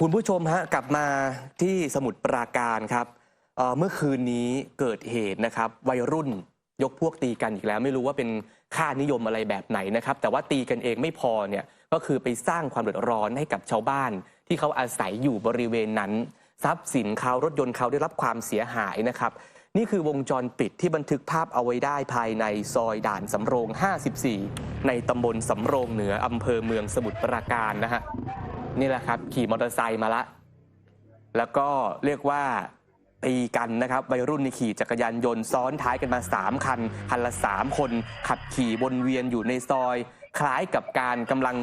คุณผู้ชมฮะกลับมาที่สมุทรปราการครับเอ่อเมื่อคืนนี้เกิดเหตุนะครับ วัยรุ่นยกพวกตีกันอีกแล้ว ไม่รู้ว่าเป็นค่านิยมอะไรแบบไหนนะครับ แต่ว่าตีกันเองไม่พอเนี่ยก็คือไปสร้างความเดือดร้อนให้กับชาวบ้าน ที่เขาอาศัยอยู่บริเวณนั้น ทรัพย์สินเขารถยนต์เขาได้รับความเสียหายนะครับ นี่คือวงจรปิดที่บันทึกภาพเอาไว้ได้ภายในซอยด่านสำโรง 54 ในตำบลสำโรงเหนืออำเภอเมืองสมุทรปราการนะฮะ นี่แหละครับ ขี่มอเตอร์ไซค์มาละ แล้วก็เรียกว่าตีกันนะครับวัยรุ่นนี่ขี่จักรยานยนต์ซ้อนท้ายกันมา 3 คัน คันละ 3 คน ขับขี่วนเวียนอยู่ในซอย คล้ายกับการกำลัง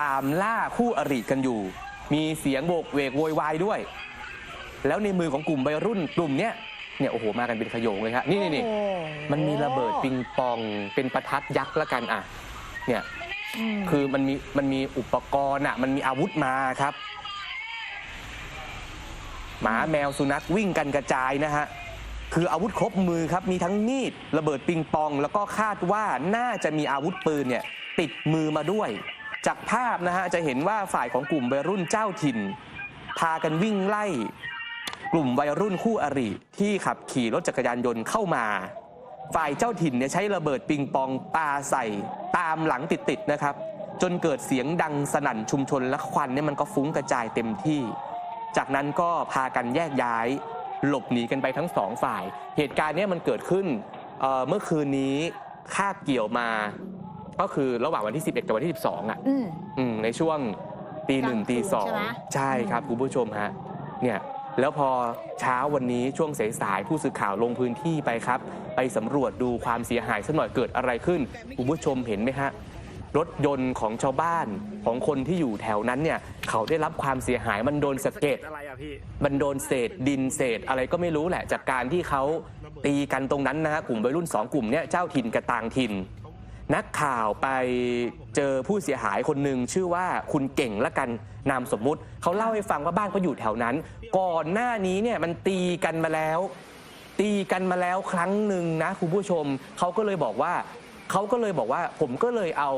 ตามล่าคู่อริกันอยู่ มีเสียงโบกเวกโวยวายด้วย แล้วในมือของกลุ่มวัยรุ่นกลุ่มเนี้ยเนี่ยโอ้โหมากันเป็นขโยงเลยครับนี่นี่นี่โอ้โหมันมีระเบิดปิงปองเป็นประทัดยักษ์ละกันอะเนี่ยม คือมันมีมันมีอุปกรณ์อะมันมีอาวุธมาครับ หมาแมวสุนัขวิ่งกันกระจายนะฮะคืออาวุธครบมือครับ มีทั้งมีดระเบิดปิงปอง แล้วก็คาดว่าน่าจะมีอาวุธปืนเนี่ยติดมือมาด้วย จากภาพนะฮะจะเห็นว่าฝ่ายของกลุ่มวัยรุ่นเจ้าถิ่น พากันวิ่งไล่ กลุ่มวัยรุ่นคู่อริที่ขับขี่รถจักรยานยนต์เข้ามา ฝ่ายเจ้าถิ่นเนี่ยใช้ระเบิดปิงปองปาใส่ตามหลังติดๆนะครับ จนเกิดเสียงดังสนั่นชุมชนและควันเนี่ยมันก็ฟุ้งกระจายเต็มที่ จากนั้นก็พากันแยกย้าย หลบหนีกันไปทั้งสองฝ่าย เหตุการณ์เนี้มันเกิดขึ้นเอ่อเมื่อคืนนี้คาบเกี่ยวมา ก็คือระหว่างวันที่ 11 กับวันที่ 12อะอืมอืมในช่วงตีหนึ่งกลางคืนตีสองใช่ไหมใช่ครับอืมคุณผู้ชมฮะเนี่ย แล้วพอเช้าวันนี้ช่วงสายๆผู้สื่อข่าวลงพื้นที่ไปครับ ไปสำรวจดูความเสียหายสักหน่อยเกิดอะไรขึ้นคุณผู้ชมเห็นไหมฮะรถยนต์ของชาวบ้านของคนที่อยู่แถวนั้นเนี่ย เขาได้รับความเสียหายมันโดนสะเก็ดอะไรอะพี่มันโดนเศษดินเศษอะไรก็ไม่รู้แหละ จากการที่เขาตีกันตรงนั้นนะฮะกลุ่มวัยรุ่นสองกลุ่มเนี่ยเจ้าถิ่นกับต่างถิ่น นักข่าวไปเจอผู้เสียหายคนหนึ่งชื่อว่าคุณเก่งละกันนามสมมุติ เขาเล่าให้ฟังว่าบ้านเขาอยู่แถวนั้น ก่อนหน้านี้เนี่ยมันตีกันมาแล้ว ตีกันมาแล้วครั้งหนึ่งนะคุณผู้ชมเขาก็เลยบอกว่าเขาก็เลยบอกว่าผมก็เลยเอา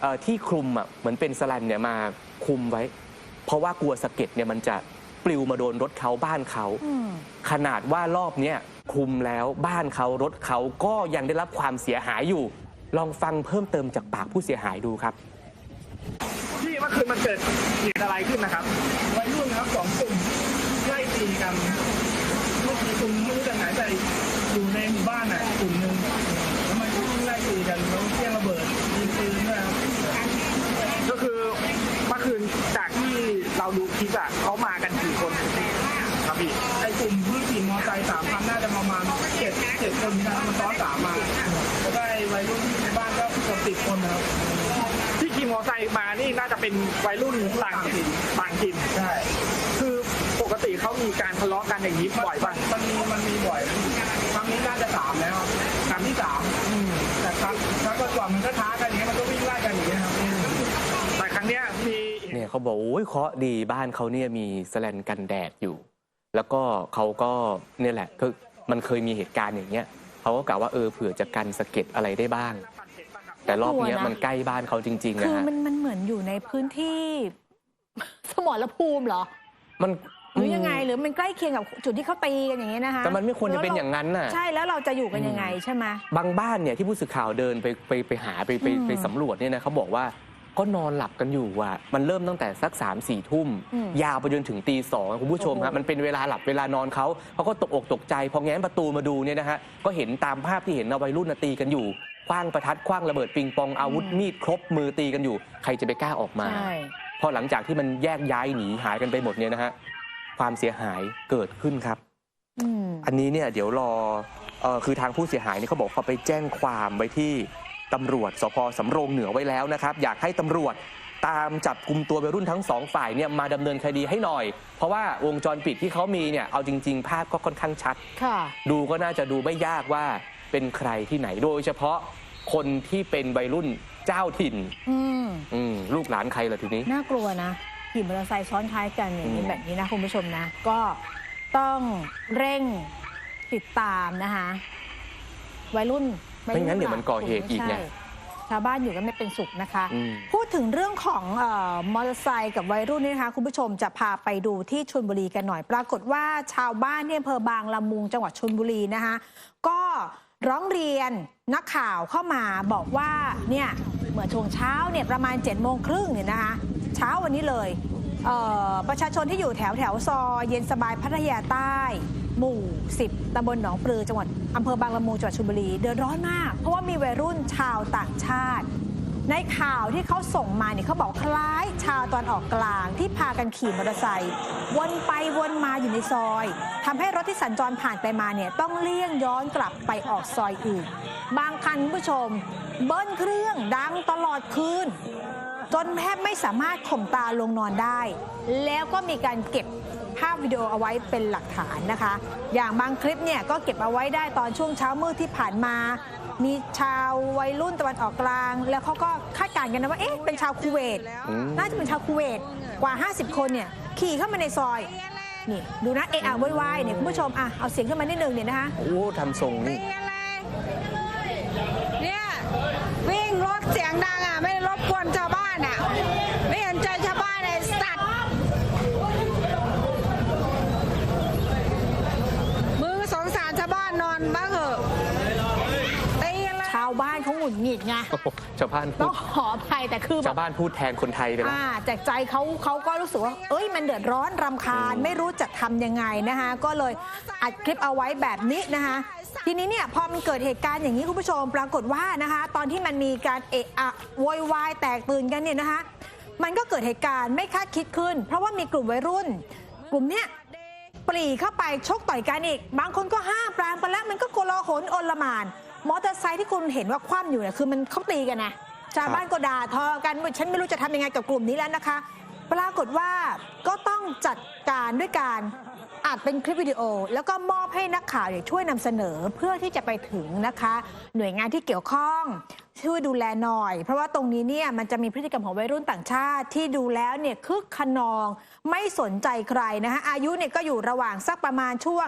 เออที่คลุมอะเหมือนเป็นสแลนเนี่ยมาคลุมไว้ เพราะว่ากลัวสะเก็ดเนี่ยมันจะปลิวมาโดนรถเขาบ้านเขาขนาดว่ารอบเนี้ยคลุมแล้วบ้านเขารถเขาก็ยังได้รับความเสียหายอยู่ ลองฟังเพิ่มเติมจากปากผู้เสียหายดูครับพี่เมื่อคืนมันเกิดเหตุอะไรขึ้นนะครับวัยรุ่นนะครับสองกลุ่มไล่ตีกันลูกกลุ่มไม่รู้จะไหนแต่อยู่ในหมู่บ้านอะกลุ่มหนึ่งแล้วมันก็วิ่งไล่ตีกันแล้วเที่ยงระเบิดยิงปืนด้วยครับก็คือเมื่อคืนจากที่เราดูคลิปอะเขามากันกี่คนครับพี่ไอ้กลุ่มที่ขี่มอเตอร์ไซค์สามคันน่าจะประมาณเจ็ดเจ็ดคนนะครับมันซ้อนสามมาแล้วก็ไอ้วัยรุ่นที่ในบ้านก็เกือบ สิบคนนะครับ ที่ขี่มอเตอร์ไซค์มานี่น่าจะเป็นวัยรุ่นต่างถิ่นต่างถิ่นใช่ คือปกติเขามีการทะเลาะกันอย่างนี้บ่อยป่ะมันมีมันมีบ่อย ครั้งนี้น่าจะสามแล้วครับครั้งที่สามอืมแต่ครั้งครั้งก่อนๆมันก็ท้ากันอย่างเงี้ยมันก็วิ่งไล่กันอย่างเงี้ยครับแต่ครั้งเนี้ยมีเนี่ยเขาบอกโอ้ยเคราะห์ดีบ้านเขาเนี่ยมีสแลนกันแดดอยู่ แล้วก็เขาก็เนี่ยแหละคือมันเคยมีเหตุการณ์อย่างเงี้ยเขาก็กล่าวว่าเออเผื่อจะกันสะเก็ดอะไรได้บ้าง แต่รอบเนี้ยมันใกล้บ้านเขาจริงๆคืนะอฮะมันมันเหมือนอยู่ในพื้นที่ สมรภูมิเหรอ มันหรือยังไงหรือมันใกล้เคียงกับจุดที่เขาตีกันอย่างเงี้ยนะคะแต่มันไม่ควรจะเป็นอย่างนั้นน่ะ ใช่แล้วเราจะอยู่กันยังไงใช่ไหม บางบ้านเนี่ยที่ผู้สื่อข่าวเดินไปไปไปหาไปไปอืมไปสำรวจเนี่ยนะเขาบอกว่าก็นอนหลับกันอยู่อะมันเริ่มตั้งแต่สัก3ามสี่ทุ่ม อืมยาวไปจนถึงตีสองคุณผู้ชมฮะโอ้โห มันเป็นเวลาหลับเวลานอนเขาเขาก็ตกอกตกใจพอแง้มประตูมาดูเนี่ยนะฮะก็เห็นตามภาพที่เห็นเอาวัยรุ่นน่ะตีกันอยู่ คว้างประทัดคว้างระเบิดปิงปองอาวุธมีดครบมือตีกันอยู่ ใครจะไปกล้าออกมา ใช่ พอหลังจากที่มันแยกย้ายหนีหายกันไปหมดเนี่ยนะฮะความเสียหายเกิดขึ้นครับ อืมอันนี้เนี่ยเดี๋ยวรอเออคือทางผู้เสียหายเนี่ยเขาบอกเขาไปแจ้งความไว้ที่ตำรวจสพสำโรงเหนือไว้แล้วนะครับ อยากให้ตำรวจตามจับกลุ่มตัววัยรุ่นทั้งสองฝ่ายเนี่ยมาดำเนินคดีให้หน่อย เพราะว่าวงจรปิดที่เขามีเนี่ยเอาจริง ๆ ภาพก็ค่อนข้างชัด ค่ะ ดูก็น่าจะดูไม่ยากว่า เป็นใครที่ไหนโดยเฉพาะคนที่เป็นวัยรุ่นเจ้าถิ่นอืมอืมลูกหลานใครล่ะทีนี้ น่ากลัวนะขี่มอเตอร์ไซค์ซ้อนท้ายกันอย่างนี้อืม แบบนี้นะคุณผู้ชมนะ ก็ต้องเร่งติดตามนะคะวัยรุ่นไม่งั้นเดี๋ยวมันก่อเหตุอีกไง ใช่ชาวบ้านอยู่กันไม่เป็นสุขนะคะ อืม พูดถึงเรื่องของเออมอเตอร์ไซค์กับวัยรุ่นนี่นะคะ คุณผู้ชมจะพาไปดูที่ชลบุรีกันหน่อย ปรากฏว่าชาวบ้านที่อำเภอบางละมุงจังหวัดชลบุรีนะคะ ก็ ร้องเรียนนักข่าวเข้ามาบอกว่าเนี่ยเมื่อช่วงเช้าเนี่ยประมาณ7จ็ดโมงครึ่งเนี่ยนะคะเช้าวันนี้เลยเประชาชนที่อยู่แถวแถวซอยเย็นสบายพัทยาใต้ หมู่ 10ตำบลหนองปลือจังหวัดอำเภอบางละมุงจังหวัดชลบุรีเดือดร้อนมาก เพราะว่ามีวัยรุ่นชาวต่างชาติ ในข่าวที่เขาส่งมาเนี่ยเขาบอกคล้ายชาวตอนออกกลางที่พากันขี่มอเตอร์ไซค์วนไปวนมาอยู่ในซอยทำให้รถที่สัญจรผ่านไปมาเนี่ยต้องเลี่ยงย้อนกลับไปออกซอยอื่น บางคันคุณผู้ชม เบิ้ลเครื่องดังตลอดคืนจนแทบไม่สามารถข่มตาลงนอนได้ แล้วก็มีการเก็บ ภาพวิดีโอเอาไว้เป็นหลักฐานนะคะ อย่างบางคลิปเนี่ยก็เก็บเอาไว้ได้ตอนช่วงเช้ามืดที่ผ่านมา มีชาววัยรุ่นตะวันออกกลาง แล้วเขาก็คาดการณ์กันนะว่าเอ๊ะเป็นชาวคูเวตอืมน่าจะเป็นชาวคูเวตกว่า 50 คนเนี่ยขี่เข้ามาในซอยนี่ดูนะเอะอะวายๆเนี่ยคุณผู้ชมอะเอาเสียงขึ้นมานิดนึงเนี่ยนะคะโอ้ทำทรงนี่ตีอะไรเนี่ยวิ่งรถเสียงดังอะไม่ได้รบกวนชาวบ้านอะไม่เห็นใจชาวบ้านเลยสัตว์มือสงสารชาวบ้านนอนบ้างเหอะตีอะไร ชาวบ้านเขาหงุ ดหงิดไงโอ้โหชาวบ้านพูต้อดงขออภัยแต่คือแบชาบวบ้านพูดแทนคนไทยไปแล้ว อ่าจากใจเขาเขาก็รู้สึกว่า เอ้ยมันเดือดร้อนรำคาญอืมไม่รู้จะทำยังไงนะคะ ก็เลยอัดคลิปเอาไว้แบบนี้นะคะ ทีนี้เนี่ยพอมันเกิดเหตุการณ์อย่างนี้คุณผู้ชมปรากฏว่านะคะ ตอนที่มันมีการเอะอะโวยวายแตกตื่นกันเนี่ยนะคะ มันก็เกิดเหตุการณ์ไม่คาดคิดขึ้น เพราะว่ามีกลุ่มวัยรุ่น กลุ่มเนี้ย ปรีเข้าไปชกต่อยกันอีก บางคนก็ห้ามปรามไปแล้วมันก็โกลาหลโอลหมาน มอเตอร์ไซค์ที่คุณเห็นว่าคว่ำอยู่เนี่ยคือมันเขาตีกันนะชาวบ้านก็ด่าทอกันว่าฉันไม่รู้จะทำยังไงกับกลุ่มนี้แล้วนะคะ ปรากฏว่าก็ต้องจัดการด้วยการอัดเป็นคลิปวิดีโอ แล้วก็มอบให้นักข่าวช่วยนำเสนอเพื่อที่จะไปถึงนะคะ หน่วยงานที่เกี่ยวข้องช่วยดูแลหน่อย เพราะว่าตรงนี้เนี่ยมันจะมีพฤติกรรมของวัยรุ่นต่างชาติที่ดูแล้วเนี่ยคึกขนองไม่สนใจใครนะคะอายุเนี่ยก็อยู่ระหว่างสักประมาณช่วง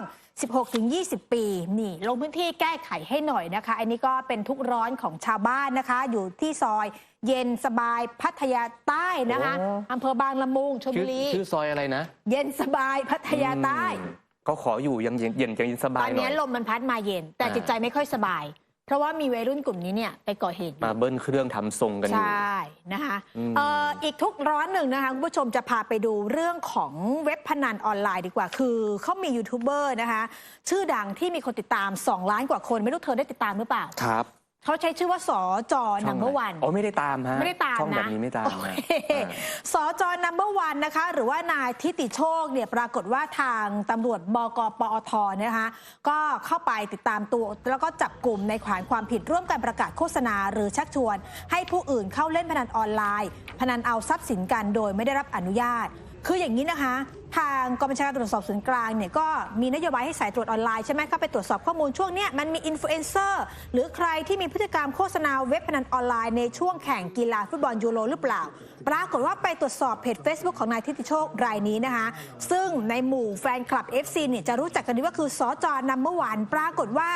16-20 ปี นี่ ลงพื้นที่แก้ไขให้หน่อยนะคะ อันนี้ก็เป็นทุกข์ร้อนของชาวบ้านนะคะ อยู่ที่ซอยเย็นสบายพัทยาใต้นะคะโอ้ อำเภอบางละมุงชลชื่บุอรี ชื่อซอยอะไรนะเย็นสบายพัทยาใต้ อืมเขาขออยู่ยังเย็นเย็นเย็นสตบาอยนหน่นี้อย ลมมันพัดมาเย็น แต่อ่า จิตใจไม่ค่อยสบาย เพราะว่ามีวัยรุ่นกลุ่มนี้เนี่ยไปก่อเหตุอยู่มาเบิ้ลเครื่องทำทรงกันอใชยู่่นะคะอืม เอ่ออีกทุกร้อนหนึ่งนะคะคุณผู้ชมจะพาไปดูเรื่องของเว็บพนันออนไลน์ดีกว่า คือเขามียูทูบเบอร์นะคะ ชื่อดังที่มีคนติดตาม 2 ล้านกว่าคน ไม่รู้เธอได้ติดตามหรือเปล่า ครับ เขาใช้ชื่อว่าสอจอช่นัองมเบอร์ไหวัน อ๋อไม่ได้ตามฮะไม่ได้ตามช่องนะแบบนี้ไม่ตามโอฮะเคอ่า สอจอนัมเบอร์วันนะคะ หรือว่านายทิติโชคเนี่ยปรากฏว่าทางตำรวจบกปอทนะคะ ก็เข้าไปติดตามตัว แล้วก็จับกลุ่มในขวานความผิดร่วมกันประกาศโฆษณา หรือชักชวน ให้ผู้อื่นเข้าเล่นพนันออนไลน์ พนันเอาทรัพย์สินกันโดยไม่ได้รับอนุญาต คืออย่างนี้นะคะ ทางกองบัญชาการตรวจสอบส่วนกลางเนี่ยก็มีนโยบายให้สายตรวจออนไลน์ใช่ไหมเข้าไปตรวจสอบข้อมูลช่วงเนี้ยมันมีอินฟลูเอนเซอร์หรือใครที่มีพฤติกรรมโฆษณาเว็บพนันออนไลน์ในช่วงแข่งกีฬาฟุตบอลยูโรหรือเปล่า ปรากฏว่าไปตรวจสอบเพจ Facebook ของนายทิติโชครายนี้นะคะ ซึ่งในหมู่แฟนคลับ FC เนี่ยจะรู้จักกันดีว่าคือสอจอนัมเบอร์วันปรากฏว่า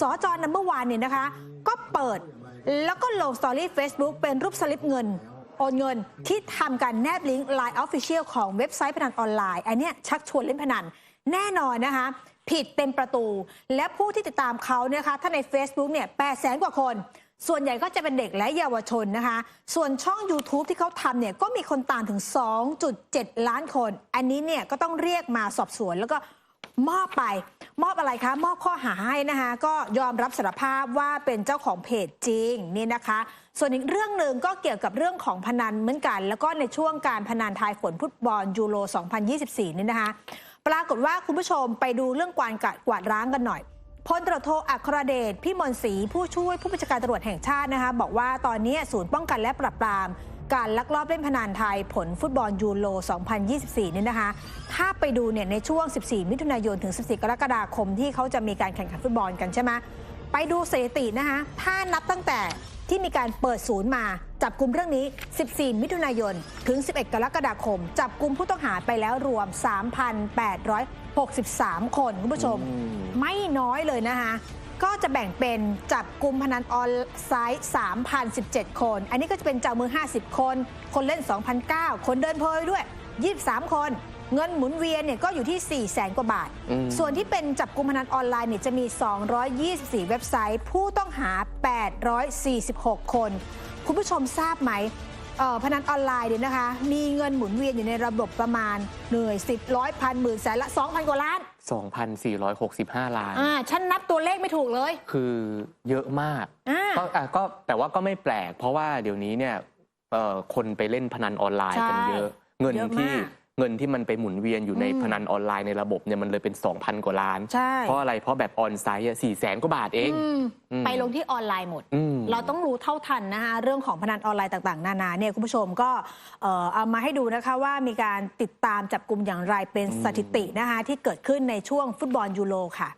สอจอนัมเบอร์วันเนี่ยนะคะ ก็เปิดแล้วก็ลงสตอรี่ Facebook เป็นรูปสลิปเงิน โอนเงินที่ทำการแนบลิงก์ Line Official ของเว็บไซต์พนันออนไลน์ อันเนี้ยชักชวนเล่นพนันแน่นอนนะคะ ผิดเต็มประตู และผู้ที่ติดตามเขาเนี่ยคะถ้าใน Facebook เนี่ยแปดแสนกว่าคน ส่วนใหญ่ก็จะเป็นเด็กและเยาวชนนะคะ ส่วนช่อง YouTube ที่เขาทำเนี่ยก็มีคนตามถึง 2.7 ล้านคน อันนี้เนี่ยก็ต้องเรียกมาสอบสวนแล้วก็มอบไป มอบอะไรคะ มอบข้อหาให้นะคะ ก็ยอมรับสารภาพว่าเป็นเจ้าของเพจจริงนี่นะคะ ส่วนอีกเรื่องหนึ่งก็เกี่ยวกับเรื่องของพนันเหมือนกัน แล้วก็ในช่วงการพนันทายผลฟุตบอลยูโร 2024 นี่นะคะ ปรากฏว่าคุณผู้ชมไปดูเรื่องกวาดกวาดร้างกันหน่อยพลตรวจโทอัครเดชพี่มนศรีผู้ช่วยผู้บัญชาการตำรวจแห่งชาตินะคะ บอกว่าตอนนี้ศูนย์ป้องกันและปราบปราม การลักลอบเล่นพนันไทยผลฟุตบอลยูโร 2024นี่นะคะ ถ้าไปดูเนี่ยในช่วง 14 มิถุนายนถึง 14 กรกฎาคมที่เขาจะมีการแข่งขันฟุตบอลกันใช่ไหมไปดูสถิตินะคะ ถ้านับตั้งแต่ที่มีการเปิดศูนย์มาจับกลุ่มเรื่องนี้ 14 มิถุนายน ถึง 11 กรกฎาคม จับกลุ่มผู้ต้องหาไปแล้วรวม 3,863 คน คุณผู้ชมอืมไม่น้อยเลยนะคะ ก็จะแบ่งเป็นจับกลุ่มพนันออนไซต์3,017 คน อันนี้ก็จะเป็นเจ้ามือ 50 คน คนเล่น 2,009 คนเดินเพยด้วย 23 คน เงินหมุนเวียนเนี่ยก็อยู่ที่4แสนกว่าบาทอืมส่วนที่เป็นจับกลุ่มพนันออนไลน์เนี่ยจะมี 224 เว็บไซต์ ผู้ต้องหา 846 คน คุณผู้ชมทราบไหมเอ่อ พนันออนไลน์เนี่ยนะคะ มีเงินหมุนเวียนอยู่ในระบบประมาณเหนื่อยสิบร้อยพันหมื่นแสนละ2,000กว่าล้าน 2,465 ล้าน อ่า ฉันนับตัวเลขไม่ถูกเลย คือเยอะมากอ่า ก็อะก็แต่ว่าก็ไม่แปลก เพราะว่าเดี๋ยวนี้เนี่ยเอ่อคนไปเล่นพนันออนไลน์กันใช่เยอะเงินเยอะมาก ที่ เงินที่มันไปหมุนเวียนอยู่ในอืมพนันออนไลน์ในระบบเนี่ยมันเลยเป็น 2,000 กว่าล้าน ใช่ เพราะอะไรเพราะแบบออนไซต์สี่แสนกว่าบาทเองอืมอืม ไปลงที่ออนไลน์หมด อืม เราต้องรู้เท่าทันนะคะเรื่องของพนันออนไลน์ต่างๆ นานาเนี่ยคุณผู้ชมก็เอ่อเอามาให้ดูนะคะว่ามีการติดตามจับกลุ่มอย่างไรเป็นสถิตินะคะที่เกิดขึ้นในช่วงฟุตบอลยูโรค่ะ